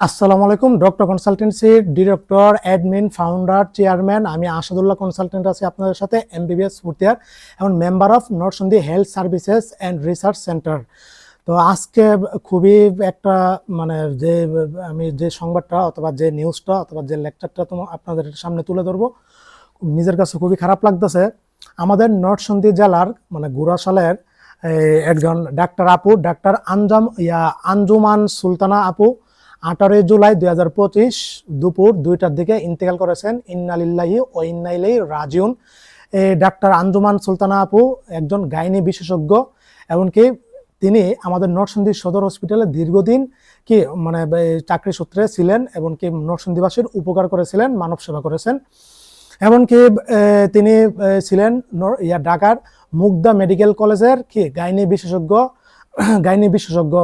আসসালামু আলাইকুম, ডক্টর কনসালটেন্সির ডিরেক্টর, অ্যাডমিন, ফাউন্ডার, চেয়ারম্যান। আমি আসাদুল্লাহ কনসালটেন্ট আছি আপনাদের সাথে, এমবিবিএস ফুর্তিয়ার এবং member of Narsingdi health services and research centre. তো আজকে খুবই একটা মানে যে, আমি যে সংবাদটা অথবা যে নিউজটা অথবা যে লেকচারটা তোমার আপনাদের সামনে তুলে ধরবো নিজের কাছে খুবই খারাপ লাগতেছে। আমাদের নরসন্দী জেলার মানে গুড়াশালের একজন ডাক্তার আপু, ডাক্তার আঞ্জাম, ইয়া, আঞ্জুমান সুলতানা আপু আঠারোই জুলাই দুই হাজার পঁচিশ দুপুর দুইটার দিকে ইন্তেকাল করেছেন ইন্নালিল্লাহি ও ইন্নাইলাই রাজিউন। ডাক্তার আঞ্জুমান সুলতানা আপু একজন গাইনি বিশেষজ্ঞ, এমনকি তিনি আমাদের নরসিংদী সদর হসপিটালে দীর্ঘদিন কি মানে চাকরি সূত্রে ছিলেন এমনকি নরসিংদীবাসীর উপকার করেছিলেন, মানব সেবা করেছেন। এমনকি তিনি ছিলেন ইয়া ঢাকার মুগদা মেডিকেল কলেজের কি গাইনি বিশেষজ্ঞ গাইনি বিশেষজ্ঞ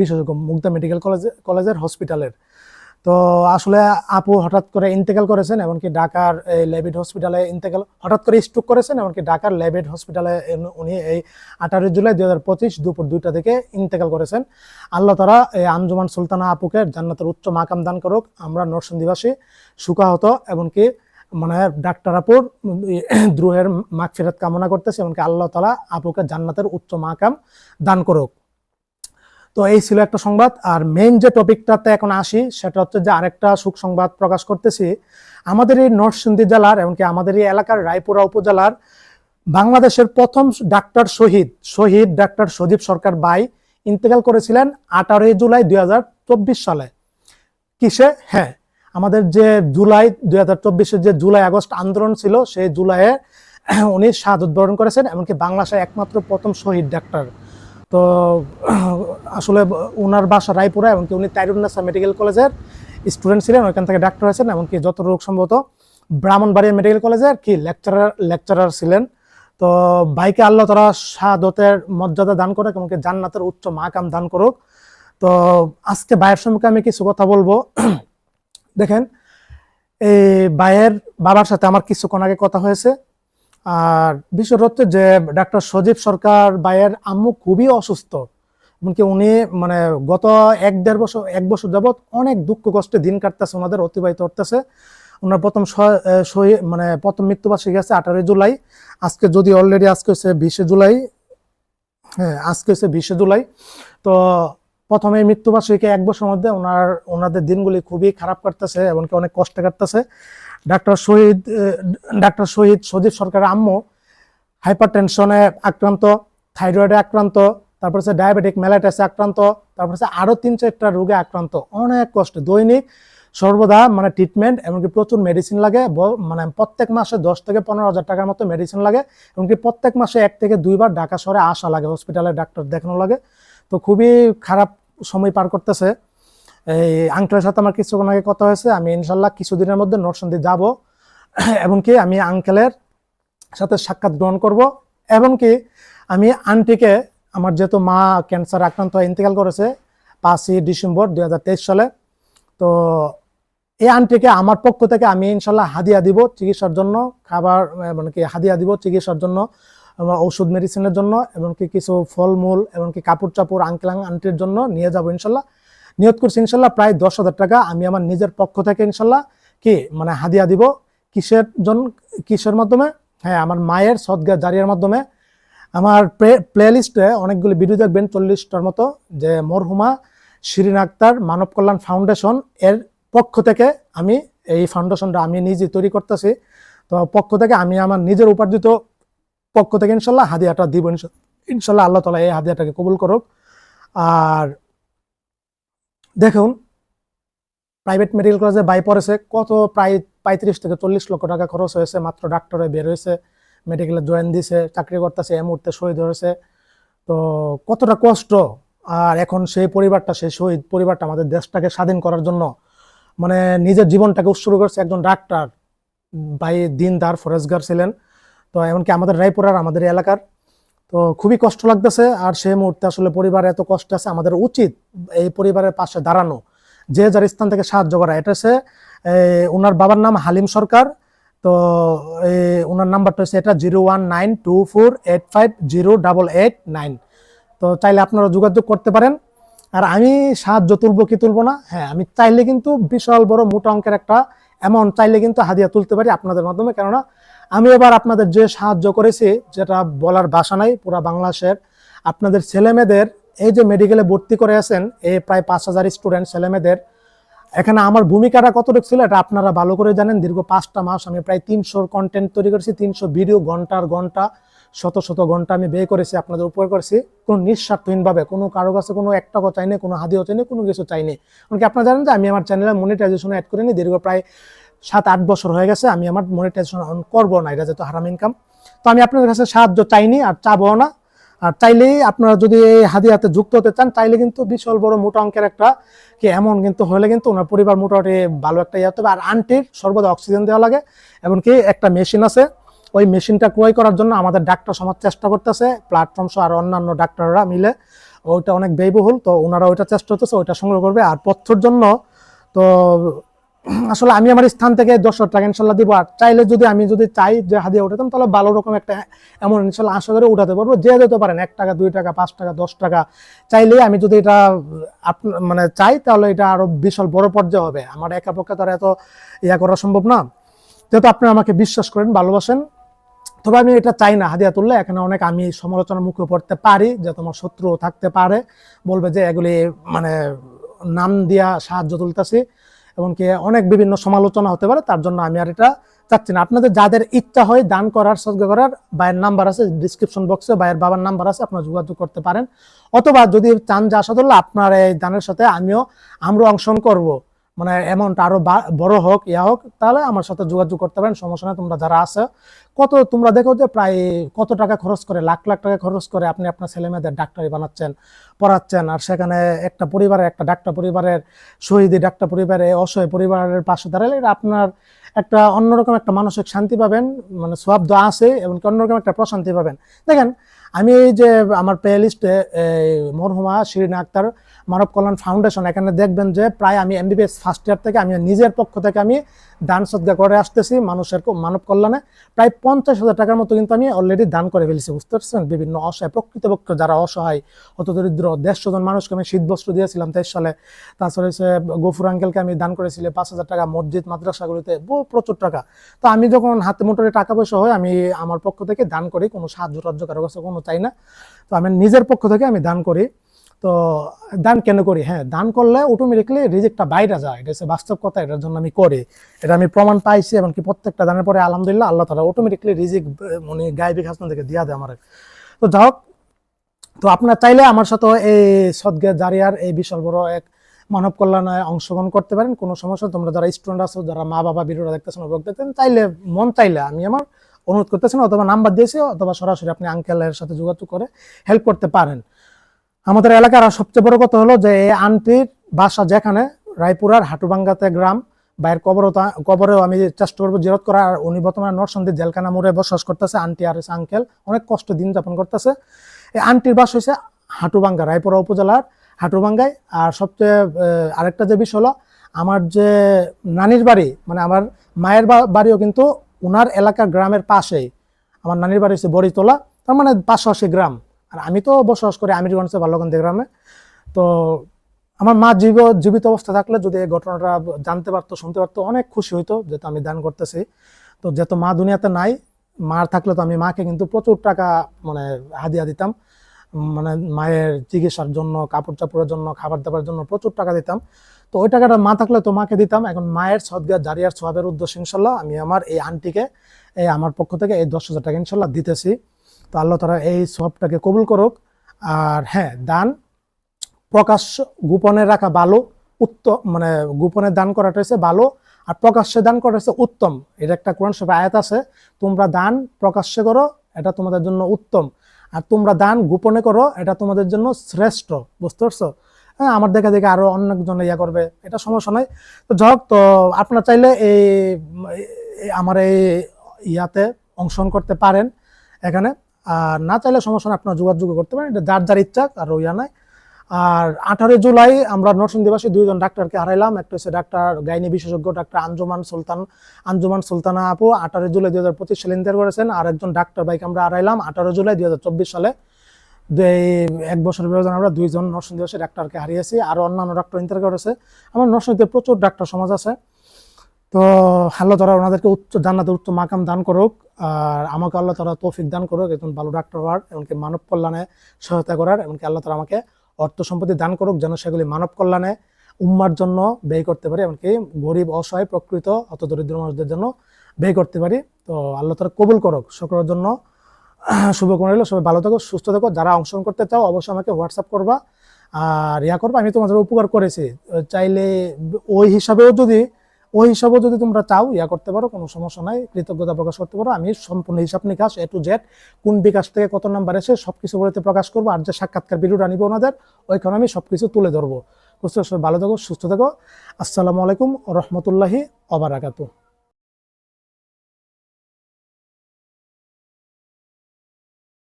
বিশেষজ্ঞ মুগদা মেডিকেল কলেজ, কলেজের হসপিটালের তো আসলে আপু হঠাৎ করে ইন্তেকাল করেছেন, এমনকি ঢাকার এই লেবিড হসপিটালে ইন্তেকাল হঠাৎ করে স্ট্রোক করেছেন, এমনকি ঢাকার লেবিড হসপিটালে উনি এই আঠারোই জুলাই দুই হাজার পঁচিশ দুপুর দুইটা থেকে ইন্তেকাল করেছেন। আল্লাহ তারা এই আঞ্জুমান সুলতানা আপুকে জান্নাতের উচ্চ মাকাম দান করুক। আমরা নরসিংদীবাসী, সুখাহত, এমনকি মানে ডাক্তার আপুর দ্রোহের মাগফিরাত কামনা করতেছে, এমনকি আল্লাহ তালা আপুকে জান্নাতের উচ্চ মাকাম দান করুক। তো এই ছিল একটা সংবাদ। আর মেন যে টপিকটাতে এখন আসি, সেটা হচ্ছে যে আরেকটা সুখ সংবাদ প্রকাশ করতেছি। আমাদের এই নরসিংদী জেলার, এমনকি আমাদের এই এলাকার রায়পুরা উপজেলার বাংলাদেশের প্রথম ডাক্তার শহীদ শহীদ ডাক্তার সজীব সরকার বাই ইন্তেকাল করেছিলেন আঠারোই জুলাই দু হাজার চব্বিশ সালে। কিসে? হ্যাঁ আমাদের যে জুলাই দুই হাজার যে জুলাই আগস্ট আন্দোলন ছিল, সেই জুলাইয়ে উনি শাহাদত বরণ করেছেন, এমনকি বাংলাদেশের একমাত্র প্রথম শহীদ ডাক্তার। তো, আসলে ওনার বাসা রায়পুরা এমনকি উনি তাইরুন্নাসা মেডিকেল কলেজের স্টুডেন্ট ছিলেন, ওইখান থেকে ডাক্তার হয়েছেন এমনকি যত রোগ সম্ভবত ব্রাহ্মণবাড়িয়া মেডিকেল কলেজের কি লেকচারার লেকচারার ছিলেন। তো, বাইকে আল্লাহ তারা শাহাদতের মর্যাদা দান করুক এমনকি জান্নাতের উচ্চ মাকাম দান করুক। তো, আজকে ভাইয়ের সম্পর্কে আমি কিছু কথা বলব। দেখেন, এই ভাইয়ের বাবার সাথে আমার কিছুক্ষণ আগে কথা হয়েছে। আর বিষয়টা হচ্ছে যে ডাক্তার সজীব সরকার ভাইয়ের আম্মু খুবই অসুস্থ। এমনকি উনি মানে গত এক দেড় বছর, এক বছর যাবৎ অনেক দুঃখ কষ্টে দিন কাটতেছে, ওনাদের অতিবাহিত করতেছে। ওনার প্রথম মানে প্রথম মৃত্যুবার্ষিকী গেছে আঠারোই জুলাই। আজকে যদি অলরেডি আজকে হচ্ছে বিশে জুলাই হ্যাঁ আজকে হচ্ছে বিশে জুলাই। তো প্রথমে মৃত্যুবার্ষিকী এক বছর মধ্যে ওনার, ওনাদের দিনগুলি খুবই খারাপ কাটতেছে এমনকি অনেক কষ্টে কাটতেছে। ডাক্তার শহীদ ডাক্তার শহীদ সজীব সরকারের আম্মু হাইপার টেনশনে আক্রান্ত, থাইরয়েডে আক্রান্ত, তারপর হচ্ছে ডায়াবেটিক মেলাইটাসে আক্রান্ত, তারপর হচ্ছে আরও তিন চারটা রোগে আক্রান্ত। অনেক কষ্ট, দৈনিক সর্বদা মানে ট্রিটমেন্ট এমনকি প্রচুর মেডিসিন লাগে মানে প্রত্যেক মাসে দশ থেকে পনেরো হাজার টাকার মতো মেডিসিন লাগে, এমনকি প্রত্যেক মাসে এক থেকে দুইবার ঢাকা শহরে আসা লাগে হসপিটালে ডাক্তার দেখানো লাগে। তো খুবই খারাপ সময় পার করতেছে। এই আঙ্কেলের সাথে আমার কিছুক্ষণ আগে কথা হয়েছে, আমি ইনশাল্লাহ কিছুদিনের মধ্যে নরসন্দী যাব। এমনকি আমি আঙ্কেলের সাথে সাক্ষাৎ গ্রহণ করব। এমনকি আমি আন্টিকে, আমার যেহেতু মা ক্যান্সার আক্রান্ত হয়ে ইন্তেকাল করেছে, পাঁচই ডিসেম্বর দু হাজার তেইশ সালে, তো এই আন্টিকে আমার পক্ষ থেকে আমি ইনশাল্লাহ হাদিয়া দিব চিকিৎসার জন্য, খাবার মানে কি, হাদিয়া দিব চিকিৎসার জন্য। আমার ওষুধ মেডিসিনের জন্য এমনকি কিছু ফলমূল, এমনকি কাপড় চাপড় আঙ্কেল আন্টির জন্য নিয়ে যাব ইনশাল্লাহ। নিয়ত করছি ইনশাল্লাহ প্রায় দশ হাজার টাকা। আমি আমার নিজের পক্ষ থেকে ইনশাল্লাহ কি মানে হাদিয়া দিব কিসের জন্য কিসের মাধ্যমে? হ্যাঁ আমার মায়ের সদগা জারিয়ার মাধ্যমে। আমার প্লে লিস্টে অনেকগুলি ভিডিও দেখবেন চল্লিশটার মতো, যে মরহুমা শিরিন আক্তার মানব কল্যাণ ফাউন্ডেশন এর পক্ষ থেকে আমি এই ফাউন্ডেশনটা আমি নিজে তৈরি করতেছি। তো পক্ষ থেকে আমি আমার নিজের উপার্জিত পক্ষ থেকে ইনশাল্লাহ হাদিয়াটা দিব, ইনশা- ইনশাল্লাহ আল্লাহ তালা এই হাদিয়াটাকে কবুল করুক। আর দেখুন প্রাইভেট মেডিকেল কলেজে বাই পড়েছে কত প্রায় পঁয়ত্রিশ থেকে চল্লিশ লক্ষ টাকা খরচ হয়েছে, মাত্র ডাক্তারে বের হয়েছে মেডিকেলে জয়েন দিছে, চাকরি করতেছে, এই মুহূর্তে শহীদ হয়েছে। তো কতটা কষ্ট, আর এখন সেই পরিবারটা, সেই শহীদ পরিবারটা আমাদের দেশটাকে স্বাধীন করার জন্য মানে নিজের জীবনটাকে উৎসর্গ করছে একজন ডাক্তার ভাই দিনদার ফরেজগার ছিলেন। তো এমনকি আমাদের রায়পুরার, আমাদের এলাকার। তো খুবই কষ্ট লাগতেছে আর সেই মুহূর্তে আসলে পরিবার এত কষ্ট আছে, আমাদের উচিত এই পরিবারের পাশে দাঁড়ানো। যে যার স্থান থেকে সাহায্য করা, এটা হচ্ছে ওনার বাবার নাম হালিম সরকার। তো ওনার নাম্বারটা হচ্ছে এটা zero one nine two four eight five zero double eight nine. তো চাইলে আপনারা যোগাযোগ করতে পারেন। আর আমি সাহায্য তুলবো কি তুলবো না? হ্যাঁ আমি চাইলে কিন্তু বিশাল বড় মোটা অঙ্কের একটা অ্যামাউন্ট চাইলে কিন্তু হাদিয়া তুলতে পারি আপনাদের মাধ্যমে। কেননা আমি এবার আপনাদের যে সাহায্য করেছি, যেটা বলার ভাষা নাই, পুরা বাংলাদেশের, আপনাদের ছেলেমেয়েদের, এই যে মেডিকেলে ভর্তি করে আছেন, এই প্রায় পাঁচ হাজার স্টুডেন্ট ছেলেমেয়েদের, এখানে আমার ভূমিকাটা কতটুকু ছিল এটা আপনারা ভালো করে জানেন। দীর্ঘ পাঁচটা মাস আমি প্রায় তিনশোর কন্টেন্ট তৈরি করেছি, তিনশো ভিডিও ঘণ্টার ঘণ্টা, শত শত ঘণ্টা আমি ব্যয় করেছি, আপনাদের উপর করেছি। কোনো নিঃস্বার্থহীনভাবে, কোনো কারও কাছে কোনো এক টাকা চাইনি কোনো হাদিও চাইনি কোনো কিছু চাইনি এমনকি আপনারা জানেন যে আমি আমার চ্যানেলে মনিটাইজেশন অ্যাড করিনি, দীর্ঘ প্রায় সাত, আট বছর হয়ে গেছে, আমি আমার মনিটাইজেশন অন করব না, এটা যেহেতু হারাম ইনকাম তো আমি আপনাদের কাছে সাহায্য চাইনি আর চাবো না। আর চাইলেই আপনারা যদি এই হাদিয়াতে যুক্ত হতে চান চাইলে কিন্তু বিশাল বড় মোটা অঙ্কের একটা কি এমন কিন্তু হলে কিন্তু ওনার পরিবার মোটামুটি ভালো একটা ইয়ে হবে আর আন্টির সর্বদা অক্সিজেন দেওয়া লাগে, এমনকি একটা মেশিন আছে, ওই মেশিনটা ক্রয় করার জন্য আমাদের ডাক্তার সমাজ চেষ্টা করতেছে প্ল্যাটফর্ম সহ আর অন্যান্য ডাক্তাররা মিলে। ওইটা অনেক ব্যয়বহুল, তো ওনারা ওইটা চেষ্টা করতেছে, ওইটা সংগ্রহ করবে। আর পথ্যর জন্য তো আসলে আমি আমার স্থান থেকে দশ টাকা ইনশাল্লাহ দিব, আর চাইলে যদি আমি যদি চাই যে হাদিয়া উঠাতাম, তাহলে ভালো রকম একটা এমন ইনশাল্লাহ আশা করে উঠাতে পারব। যে যেতে পারেন, এক টাকা, দুই টাকা, পাঁচ টাকা, দশ টাকা, চাইলেই আমি যদি এটা মানে চাই, তাহলে এটা আরও বিশাল বড় পর্যায়ে হবে। আমার একা পক্ষে তো আর এত ইয়া করা সম্ভব না। যেহেতু আপনি আমাকে বিশ্বাস করেন, ভালোবাসেন, তবে আমি এটা চাই না হাদিয়া তুললে। এখানে অনেক আমি সমালোচনার মুখে পড়তে পারি, যে তোমার শত্রু থাকতে পারে। বলবে যে এগুলি মানে নাম দিয়া সাহায্য তুলতেছি। এমনকি অনেক বিভিন্ন সমালোচনা হতে পারে, তার জন্য আমি আর এটা চাচ্ছি না। আপনাদের যাদের ইচ্ছা হয় দান করার সজ্ঞা করার বায়ের নাম্বার আছে ডিসক্রিপশন বক্সে বায়ের বাবার নাম্বার আছে, আপনারা যোগাযোগ করতে পারেন। অথবা যদি চান যে আসাদুল্লাহ, আপনার এই দানের সাথে আমিও আমরা অংশগ্রহণ করব। মানে অ্যামাউন্ট আরও বড় হোক, ইয়া হোক, তাহলে আমার সাথে যোগাযোগ করতে পারেন, সমস্যা নেই, তোমরা যারা আছে। কত, তোমরা দেখো যে প্রায় কত টাকা খরচ করে, লাখ লাখ টাকা খরচ করে আপনি আপনার ছেলে মেয়েদের ডাক্তারি বানাচ্ছেন, পড়াচ্ছেন, আর সেখানে একটা পরিবারের, একটা ডাক্তার পরিবারের, শহীদি ডাক্তার পরিবারে, অসহায় পরিবারের পাশে দাঁড়ালে এটা আপনার একটা অন্যরকম একটা মানসিক শান্তি পাবেন মানে সব দোয়া আছে, এমনকি অন্যরকম একটা প্রশান্তি পাবেন। দেখেন আমি এই যে আমার প্লে লিস্টে মরহুমা, শিরিন আক্তার, মানব কল্যাণ ফাউন্ডেশন এখানে দেখবেন যে প্রায় আমি এমবিবিএস ফার্স্ট ইয়ার থেকে আমি নিজের পক্ষ থেকে আমি দান সদ্গা করে আসতেছি মানুষের মানব কল্যাণে। প্রায় পঞ্চাশ হাজার টাকার মতো কিন্তু আমি অলরেডি দান করে ফেলেছি, বুঝতে পারছেন? বিভিন্ন অসহায়, প্রকৃতপক্ষ যারা অসহায় হত দরিদ্র দেড়শো জন মানুষকে আমি শীত বস্ত্র দিয়েছিলাম তেইশ সালে। তাছাড়া হচ্ছে গফুর আঙ্কেলকে আমি দান করেছিলাম পাঁচ হাজার টাকা মসজিদ, মাদ্রাসাগুলিতে, বহু প্রচুর টাকা। তো আমি যখন হাতে মোটরে টাকা পয়সা হয়, আমি আমার পক্ষ থেকে দান করি, কোনো সাহায্য টাহ্য কারও কাছে কোনো চাই না। তো আমি নিজের পক্ষ থেকে আমি দান করি। তো দান কেন করি? হ্যাঁ দান করলে অটোমেটিকলি রিজেক্টটা বাইরে যায়। এটা হচ্ছে বাস্তব কথা, এটার জন্য আমি করি। এটা আমি প্রমাণ পাইছি এমনকি প্রত্যেকটা দানের পরে আলহামদুলিল্লাহ আল্লাহ তারা অটোমেটিকলি রিজিক মানে গায়েবী খাসনা থেকে দিয়া দেয় আমার। তো যাই হোক, তো আপনার চাইলে আমার সাথে এই সদ্গে জারিয়ার এই বিশাল বড় এক মানব কল্যাণে অংশগ্রহণ করতে পারেন, কোনো সমস্যা তোমরা যারা স্টুডেন্ট আছো, যারা মা বাবা ভিডিওটা দেখতেছেন অভিযোগ দেখতেছেন, চাইলে, মন চাইলে আমি আমার অনুরোধ করতেছেন অথবা নাম্বার দিয়েছি, অথবা সরাসরি আপনি আঙ্কেলের সাথে যোগাযোগ করে হেল্প করতে পারেন। আমাদের এলাকার সবচেয়ে বড় কথা হলো যে এই আন্টির বাসা যেখানে, রায়পুরার হাটুবাঙ্গাতে গ্রাম, বাইরের কবর কবরেও আমি চেষ্টা করব জিরত করার। আর উনি বর্তমানে নরসন্দী জেলখানা মোড়ে বসবাস করতেছে, আন্টি আর আঙ্কেল। অনেক কষ্ট দিন যাপন করতেছে। এই আন্টির বাস হয়েছে হাটুবাঙ্গা, রায়পুরা উপজেলার হাটুবাঙ্গায়। আর সবচেয়ে আরেকটা যে বিষয় হলো, আমার যে নানির বাড়ি মানে আমার মায়ের বাড়িও কিন্তু উনার এলাকার গ্রামের পাশেই। আমার নানির বাড়ি হচ্ছে বড়িতলা, তার মানে পাশাপাশি গ্রাম। আর আমি তো বসবাস করি আমিরগঞ্জে বাল্যকান্দি গ্রামে। তো আমার মা জীব, জীবিত অবস্থা থাকলে যদি এই ঘটনাটা জানতে পারতো, শুনতে পারতো, অনেক খুশি হইতো যেহেতু আমি দান করতেছি। তো যেহেতু মা দুনিয়াতে নাই মার থাকলে তো আমি মাকে কিন্তু প্রচুর টাকা মানে হাদিয়া দিতাম। মানে মায়ের চিকিৎসার জন্য কাপড় চাপড়ের জন্য খাবার দাবার জন্য প্রচুর টাকা দিতাম। তো ওই টাকাটা মা থাকলে তো মাকে দিতাম। এখন মায়ের সদগা জারিয়ার সোয়াবের উদ্দেশ্য ইনশাল্লাহ আমি আমার এই আন্টিকে, এই আমার পক্ষ থেকে এই দশ হাজার টাকা ইনশাল্লাহ দিতেছি। তো আল্লাহ তারা এই সবটাকে কবুল করুক। আর হ্যাঁ দান প্রকাশ্য গোপনে রাখা ভালো উত্তম মানে গোপনে দান করাটা হচ্ছে ভালো, আর প্রকাশ্যে দান করা হচ্ছে উত্তম। এটা একটা কোরআন সভা আয়াত আছে, তোমরা দান প্রকাশ্যে করো, এটা তোমাদের জন্য উত্তম। আর তোমরা দান গোপনে করো, এটা তোমাদের জন্য শ্রেষ্ঠ। বুঝতে পারছ? হ্যাঁ আমার দেখে দেখে আরও অনেকজন ইয়া করবে, এটা সমস্যা নাই। তো যাই তো আপনার চাইলে এই, আমার এই ইয়াতে অংশগ্রহণ করতে পারেন এখানে। আর না চাইলে সমস্যা নেই, আপনার যোগাযোগ করতে পারেন। এটা যার যার ইচ্ছা আর ইয়া নাই আর আঠারোই জুলাই আমরা নরসিংদীবাসী দুইজন ডাক্তারকে হারাইলাম। একটা হচ্ছে ডাক্তার গাইনি বিশেষজ্ঞ ডাক্তার আঞ্জুমান সুলতান, আঞ্জুমান সুলতানা আপু। আঠারোই জুলাই দুই হাজার পঁচিশ সালে ইন্টার করেছেন। আর একজন ডাক্তার বাইক আমরা হারাইলাম আঠারো জুলাই দুই হাজার চব্বিশ সালে। এক বছরের ব্যবধানে আমরা দুইজন নরসিংদী ডাক্তারকে হারিয়েছি। আর অন্যান্য ডাক্তার ইন্টার করেছে। আমার নরসিংদীতে প্রচুর ডাক্তার সমাজ আছে। তো আল্লাহ তারা ওনাদেরকে উচ্চ জান্নাতে উচ্চ মাকাম দান করুক আর আমাকে আল্লাহ তারা তৌফিক দান করুক, একজন ভালো ডাক্তার হওয়ার, এমনকি মানব কল্যাণে সহায়তা করার, এমনকি আল্লাহ তারা আমাকে অর্থ সম্পত্তি দান করুক যেন সেগুলি মানব কল্যাণে উম্মার জন্য ব্যয় করতে পারি, এমনকি গরিব, অসহায়, প্রকৃত, অত দরিদ্র মানুষদের জন্য ব্যয় করতে পারি। তো আল্লাহ তারা কবুল করুক। সকলের জন্য শুভকামনা রইল। সবাই ভালো থাকো, সুস্থ থাকো। যারা অংশগ্রহণ করতে চাও, অবশ্যই আমাকে হোয়াটসঅ্যাপ করবা। আর ইয়া করবা, আমি তোমাদের উপকার করেছি। চাইলে ওই হিসাবেও যদি ওই হিসাবেও যদি তোমরা চাও, ইয়া করতে পারো, কোনো সমস্যা নাই, কৃতজ্ঞতা প্রকাশ করতে পারো। আমি সম্পূর্ণ হিসাব নিকাশ এ টু জেড কোন বিকাশ থেকে কত নাম্বার এসে সব কিছু বলতে প্রকাশ করব, আর যে সাক্ষাৎকার ভিডিওটা নিবে ওনাদের, ওইখানে আমি সবকিছু তুলে ধরবো। বুঝতে? ভালো থাকো, সুস্থ থাকো। আসসালামু আলাইকুম রহমতুল্লাহি অবারাকাতু